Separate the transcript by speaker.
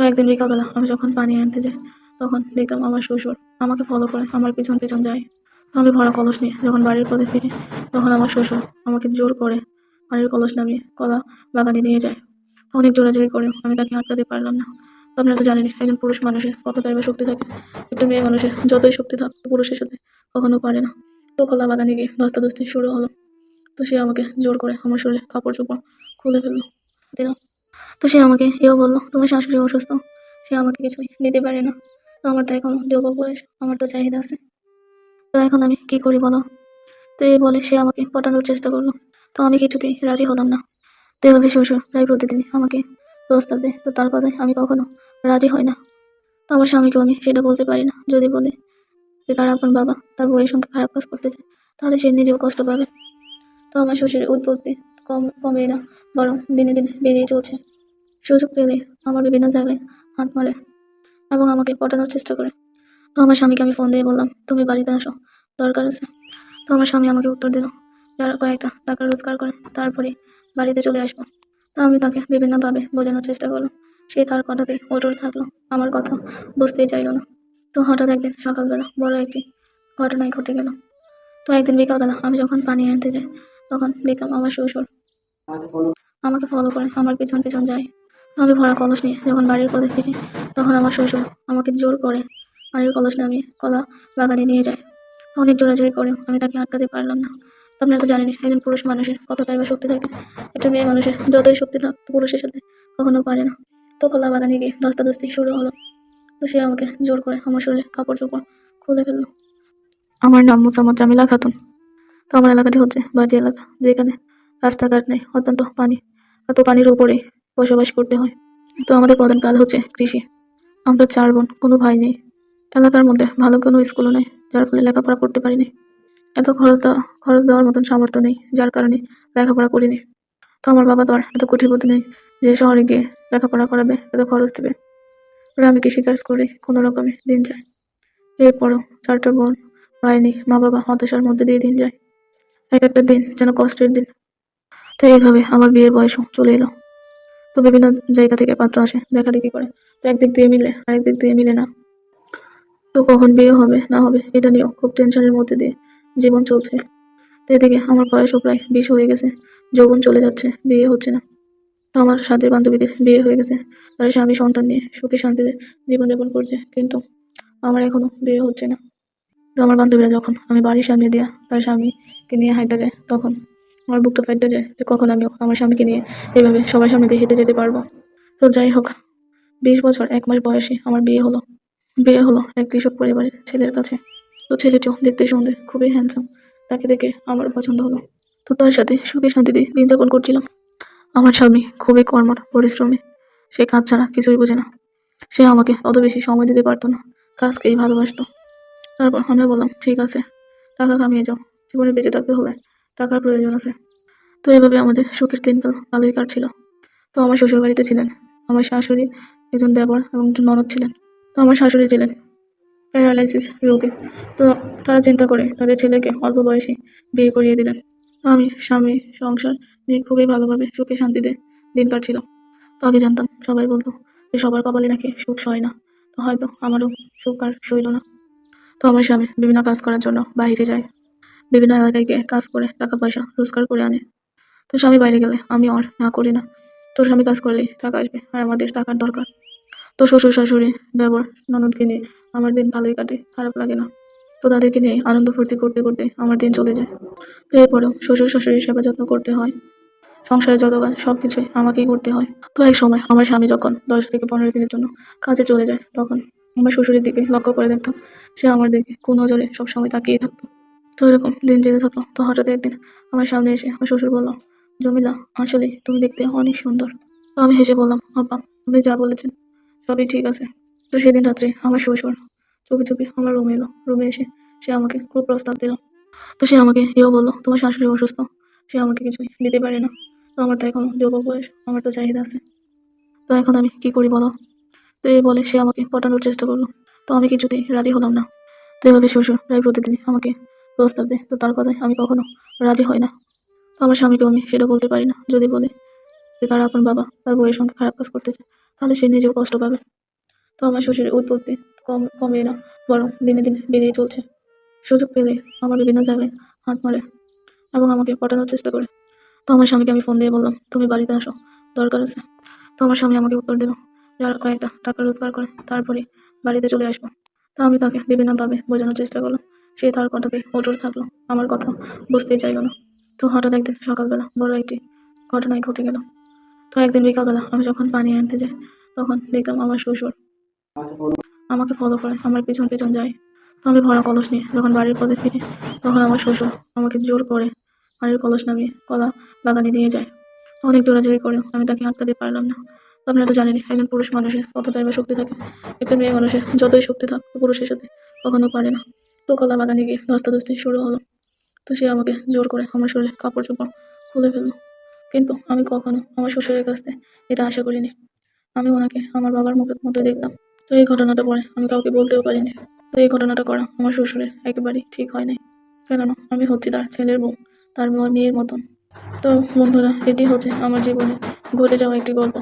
Speaker 1: তো একদিন বিকালবেলা আমি যখন পানি আনতে যাই, তখন দেখতাম আমার শ্বশুর আমাকে ফলো করে, আমার পিছন পিছন যায়। আমি ভরা কলস নিয়ে যখন বাড়ির পথে ফিরি, তখন আমার শ্বশুর আমাকে জোর করে পানির কলস নামিয়ে কলা বাগানে নিয়ে যায়। অনেক জোরাজোরি করেও আমি তাকে আটকাতে পারলাম না। তো আপনারা তো জানেন একজন পুরুষ মানুষের কতটাই বা শক্তি থাকে। একটা মেয়ে মানুষের যতই শক্তি থাক, পুরুষের সাথে কখনো পারে না। তো কলা বাগানে গিয়ে ধস্তাধস্তি শুরু হলো। তো সে আমাকে জোর করে আমার শরীরে কাপড় চোপড় খুলে ফেলল। দিল তো সে আমাকে এও বলল, তোমার শাশুড়ি অসুস্থ। সে আমাকে কিছুই দিতে পারে না। তো আমার তো এখন যুবক বয়স, আমার তো চাহিদা আছে। তো এখন আমি কি করি বলো? তো এই বলে সে আমাকে পটানোর চেষ্টা করল। তো আমি কিছুতেই রাজি হলাম না। তো এভাবে শ্বশুর প্রায় প্রতিদিনই আমাকে প্রস্তাব দেয়। তো তার কথায় আমি কখনো রাজি হই না। তো আমার স্বামীকেও আমি সেটা বলতে পারি না। যদি বলে যে তার আপন বাবা তার বউয়ের সঙ্গে খারাপ কাজ করতে চায়, তাহলে সে নিজেও কষ্ট পাবে। তো আমার শ্বশুরের উৎপত্তি কম কমে না, বরং দিনে দিনে বেড়েই চলছে। সুযোগ পেলে আমার বিভিন্ন জায়গায় হাত মারে এবং আমাকে পটানোর চেষ্টা করে। তো আমার স্বামীকে আমি ফোন দিয়ে বললাম, তুমি বাড়িতে আসো, দরকার আছে। তো আমার স্বামী আমাকে উত্তর দিল, যারা কয়েকটা টাকা রোজগার করে, তারপরে বাড়িতে চলে আসব। তো আমি তাকে বিভিন্নভাবে বোঝানোর চেষ্টা করলাম। সে তার কথাতে অটল থাকল, আমার কথা বুঝতেই চাইলো না। তো হঠাৎ একদিন সকালবেলা বড় একটি ঘটনায় ঘটে গেল। তো একদিন বিকালবেলা আমি যখন পানি আনতে যাই, তখন দেখলাম আমার শ্বশুর আমাকে ফলো করে, আমার পিছন পিছন যায়। আমি ভরা কলস নিয়ে যখন বাড়ির পথে ফিরি, তখন আমার শ্বশুর আমাকে জোর করে বাড়ির কলস নামিয়ে কলা বাগানে নিয়ে যায়। অনেক জোরাজোরি করেও আমি তাকে আটকাতে পারলাম না। তো আপনারা তো জানেনই একজন পুরুষ মানুষের কতটাই বা শক্তি থাকে। একটা মেয়ে মানুষের যতই শক্তি থাক, পুরুষের সাথে কখনো পারে না। তো কলা বাগানে গিয়ে ধস্তাধস্তি শুরু হলো। তো সে আমাকে জোর করে আমার শরীরে কাপড় চোপড় খুলে ফেলল। আমার নাম মোসাম্মদ জামিলা খাতুন। তো আমার এলাকাটি হচ্ছে বাড়ি এলাকা, যেখানে রাস্তাঘাট নেই, অত্যন্ত পানি। এত পানির উপরে বসবাস করতে হয়। তো আমাদের প্রধান কাজ হচ্ছে কৃষি। আমরা চার বোন, কোনো ভাই নেই। এলাকার মধ্যে ভালো কোনো স্কুলও নেই, যার ফলে লেখাপড়া করতে পারিনি। এত খরচ দেওয়া, খরচ দেওয়ার মতন সামর্থ্য নেই, যার কারণে লেখাপড়া করিনি। তো আমার বাবা তো আর এত কুঠিপতি নেই যে শহরে গিয়ে লেখাপড়া করাবে, এত খরচ দেবে। ওরা আমি কৃষিকাজ করি, কোনো রকমে দিন যায়। এরপরও চারটা বোন, ভাই নেই, মা বাবা হতাশার মধ্যে দিয়ে দিন যায়। এক একটা দিন যেন কষ্টের দিন। তো এইভাবে আমার বিয়ের বয়সও চলে এলো। তো বিভিন্ন জায়গা থেকে পাত্র আসে দেখা দেখি করে। তো একদিক দিয়ে মিলে আরেক দিক দিয়ে মিলে না। তো কখন বিয়ে হবে, না হবে, এটা নিয়েও খুব টেনশনের মধ্যে দিয়ে জীবন চলছে। তো এদিকে আমার বয়সও প্রায় বিশ হয়ে গেছে, যৌবন চলে যাচ্ছে, বিয়ে হচ্ছে না। তো আমার সাথে বান্ধবীদের বিয়ে হয়ে গেছে তার স্বামী সন্তান নিয়ে সুখে শান্তিতে জীবনযাপন করছে, কিন্তু আমার এখনও বিয়ে হচ্ছে না। তো আমার বান্ধবীরা যখন আমি বাড়ির সামনে দিয়া তার স্বামীকে নিয়ে হাঁটতে যায়, তখন আমার বুকটা ফাইটটা যায় যে কখন আমি আমার স্বামীকে নিয়ে এইভাবে সবার সামনে দিয়ে হেঁটে যেতে পারব। তো যাই হোক, বিশ বছর, এক মাস বয়সে আমার বিয়ে হলো। বিয়ে হলো এক কৃষক পরিবারের ছেলের কাছে। তো ছেলেটিও দেখতে সুন্দর, খুবই হ্যান্ডসাম তাকে দেখে আমার পছন্দ হলো। তো তার সাথে সুখে শান্তিতে দিন যাপন করছিলাম। আমার স্বামী খুবই কর্মঠ, পরিশ্রমী। সে কাজ ছাড়া কিছুই বোঝে না। সে আমাকে অত বেশি সময় দিতে পারতো না। কাজকেই ভালোবাসতো। তারপর আমি বললাম, ঠিক আছে, টাকা কামিয়ে যাও। জীবনে বেঁচে থাকতে হলে টাকার প্রয়োজন আছে। তো এভাবে আমাদের সুখের দিনকাল ভালোই কাটছিল। তো আমার শ্বশুর বাড়িতে ছিলেন। আমার শাশুড়ি একজন দেবর এবং একজন ননদ ছিলেন। তো আমার শাশুড়ি ছিলেন প্যারালাইসিস রোগে। তো তারা চিন্তা করে তাদের ছেলেকে অল্প বয়সে বিয়ে করিয়ে দিলেন। আমি স্বামী সংসার নিয়ে খুবই ভালোভাবে সুখে শান্তিতে দিন কাটছিল। তো আগে জানতাম, সবাই বলতো যে সবার কপালে নাকি সুখ সয় না। তো হয়তো আমারও সুখ আর সইল না। তো আমার স্বামী বিভিন্ন কাজ করার জন্য বাইরে যায়। বিভিন্ন এলাকায় গিয়ে কাজ করে টাকা পয়সা রোজগার করে আনে। তো স্বামী বাইরে গেলে আমি আর না করি না। তোর স্বামী কাজ করলেই টাকা আসবে আর আমাদের টাকার দরকার। তো শ্বশুর, শাশুড়ি, দেবর, ননদকে নিয়ে আমার দিন ভালোই কাটে, খারাপ লাগে না। তো তাদেরকে নিয়ে আনন্দ ফুর্তি করতে করতে আমার দিন চলে যায়। তো এরপরেও শ্বশুর, শাশুড়ির সেবা যত্ন করতে হয়। সংসারে যত কাজ সব কিছুই আমাকেই করতে হয়। তো এক সময় আমার স্বামী যখন দশ থেকে পনেরো দিনের জন্য কাজে চলে যায়, তখন আমার শ্বশুরের দিকে লক্ষ্য করে দেখতাম। সে আমার দিকে কোন নজরে সবসময় তাকিয়ে থাকতো। তো এরকম দিন যেতে থাকল। তো হঠাৎ একদিন আমার সামনে এসে আমার শ্বশুর বলল জমিলা আসলে তুমি দেখতে অনেক সুন্দর। তো আমি হেসে বললাম, আব্বা, আপনি যা বলেছেন সবই ঠিক আছে। তো সেদিন রাত্রে আমার শ্বশুর চুপি চুপি আমার রুমে এলো। রুমে এসে সে আমাকে খুব প্রস্তাব দিল। তো সে আমাকে এও বলল, তোমার শাশুড়ি অসুস্থ, সে আমাকে কিছুই দিতে পারে না। তো আমার তো এখন যুবক বয়স, আমার তো চাহিদা আছে। তো এখন আমি কি করি বলো? তো এই বলে সে আমাকে পটানোর চেষ্টা করল। তো আমি কিছুতেই রাজি হলাম না। তো এভাবে শ্বশুর প্রায় প্রতিদিনই আমাকে প্রস্তাব দেয় তো তার কথায় আমি কখনো রাজি হই না। তো আমার স্বামীকেও আমি সেটা বলতে পারি না, যদি বলে যে তার আপন বাবা তার বউয়ের সঙ্গে খারাপ কাজ করতে চায় তাহলে সে নিজেও কষ্ট পাবে। তো আমার শ্বশুরের উৎপত্তি কম কমে না, বরং দিনে দিনে বেড়েই চলছে। সুযোগ পেলে আমার বিভিন্ন জায়গায় হাত মারে এবং আমাকে পটানোর চেষ্টা করে। তো আমার স্বামীকে আমি ফোন দিয়ে বললাম, তুমি বাড়িতে আসো, দরকার আছে। তো আমার স্বামী আমাকে উত্তর দিল, যারা কয়েকটা টাকা রোজগার করে তারপরে বাড়িতে চলে আসব। তো আমি তাকে বিভিন্নভাবে বোঝানোর চেষ্টা করলাম। সে তার কথাতে অটল থাকল। আমার কথা বুঝতেই চাইলো না। তো হঠাৎ একদিন সকালবেলা বড় একটি ঘটনায় ঘটে গেল। তো একদিন বিকালবেলা আমি যখন পানি আনতে যাই, তখন দেখলাম আমার শ্বশুর আমাকে ফলো করে, আমার পিছন পিছন যায়। তো আমি ভরা কলস নিয়ে যখন বাড়ির পথে ফিরি, তখন আমার শ্বশুর আমাকে জোর করে বাড়ির কলস নামিয়ে কলা বাগানে নিয়ে যায়। অনেক দৌড়াজোড়ি করেও আমি তাকে আটকাতে পারলাম না। তো আপনারা তো জানেনই, একজন পুরুষ মানুষের কতটাই বা শক্তি থাকে। একটা মেয়ে মানুষের যতই শক্তি থাক, পুরুষের সাথে কখনো পারে না। তো কলা বাগানে গিয়ে ধস্তাধস্তি শুরু হলো। তো সে আমাকে জোর করে আমার শরীরে কাপড় চোপড় খুলে ফেলল। কিন্তু আমি কখনো আমার শ্বশুরের কাছ থেকে এটা আশা করিনি। আমি ওনাকে আমার বাবার মুখের মতো দেখতাম। তো এই ঘটনাটা পরে আমি কাউকে বলতেও পারিনি। তো এই ঘটনাটা করা আমার শ্বশুরের একেবারেই ঠিক হয় নাই। কেননা আমি হচ্ছি তার ছেলের বউ, তার মেয়ের মতন। তো বন্ধুরা, এটি হচ্ছে আমার জীবনে ঘটে যাওয়া একটি গল্প।